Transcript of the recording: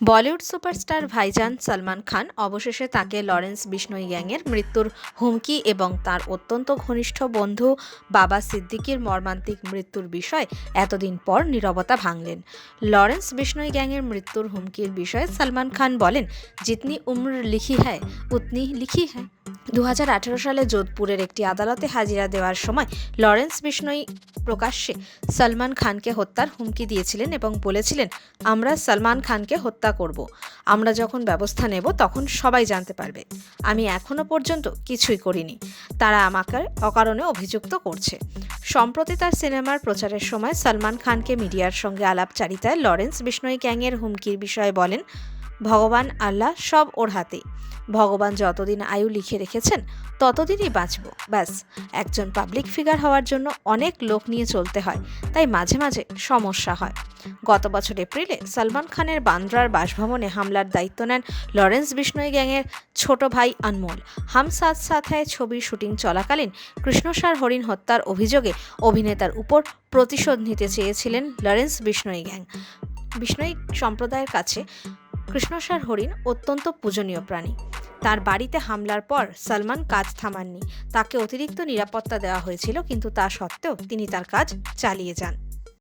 Bollywood superstar ভাইজান সলমান খান অবশেষে তাকে লরেন্স বিষ্ণই গ্যাংয়ের মৃত্যুর হুমকি এবং তার অত্যন্ত ঘনিষ্ঠ বন্ধু বাবা সিদ্দিকির মর্মান্তিক মৃত্যুর বিষয়ে এতদিন পর নীরবতা ভাঙলেন। লরেন্স বিষ্ণই গ্যাংয়ের মৃত্যুর হুমকির বিষয়ে সলমান খান বলেন, জিতনি উম্র লিখি হ্যায়, উতনি লিখি হ্যায়। দু হাজার আঠেরো সালে যোধপুরের একটি আদালতে হাজিরা দেওয়ার সময় লরেন্স বিষ্ণই প্রকাশ্যে সলমান খানকে হত্যার হুমকি দিয়েছিলেন এবং বলেছিলেন, আমরা সলমান খানকে হত্যা করব। আমরা যখন ব্যবস্থা নেব তখন সবাই জানতে পারবে। আমি এখনও পর্যন্ত কিছুই করিনি। তারা আমাকে অকারণে অভিযুক্ত করছে। সম্প্রতি তার সিনেমার প্রচারের সময় সলমান খানকে মিডিয়ার সঙ্গে আলাপচারিতায় লরেন্স বিষ্ণই গ্যাংয়ের হুমকির বিষয়ে বলেন, ভগবান আল্লাহ সব ওর হাতেই। ভগবান যতদিন আয়ু লিখে রেখেছেন, ততদিনই বাঁচব। ব্যাস, একজন পাবলিক ফিগার হওয়ার জন্য অনেক লোক নিয়ে চলতে হয়, তাই মাঝে মাঝে সমস্যা হয়। গত বছর এপ্রিলে সলমান খানের বান্দ্রার বাসভবনে হামলার দায়িত্ব নেন লরেন্স বিষ্ণই গ্যাংয়ের ছোট ভাই আনমোল। হাম সাথ সাথ হ্যায় ছবির শুটিং চলাকালীন কৃষ্ণসার হরিণ হত্যার অভিযোগে অভিনেতার উপর প্রতিশোধ নিতে চেয়েছিলেন লরেন্স বিষ্ণই গ্যাং। বিষ্ণই সম্প্রদায়ের কাছে কৃষ্ণসার হরিণ অত্যন্ত পূজনীয় প্রাণী। তার বাড়িতে হামলার পর সলমান কাজ থামাননি। তাকে অতিরিক্ত নিরাপত্তা দেওয়া হয়েছিল, কিন্তু তা সত্ত্বেও তিনি তার কাজ চালিয়ে যান।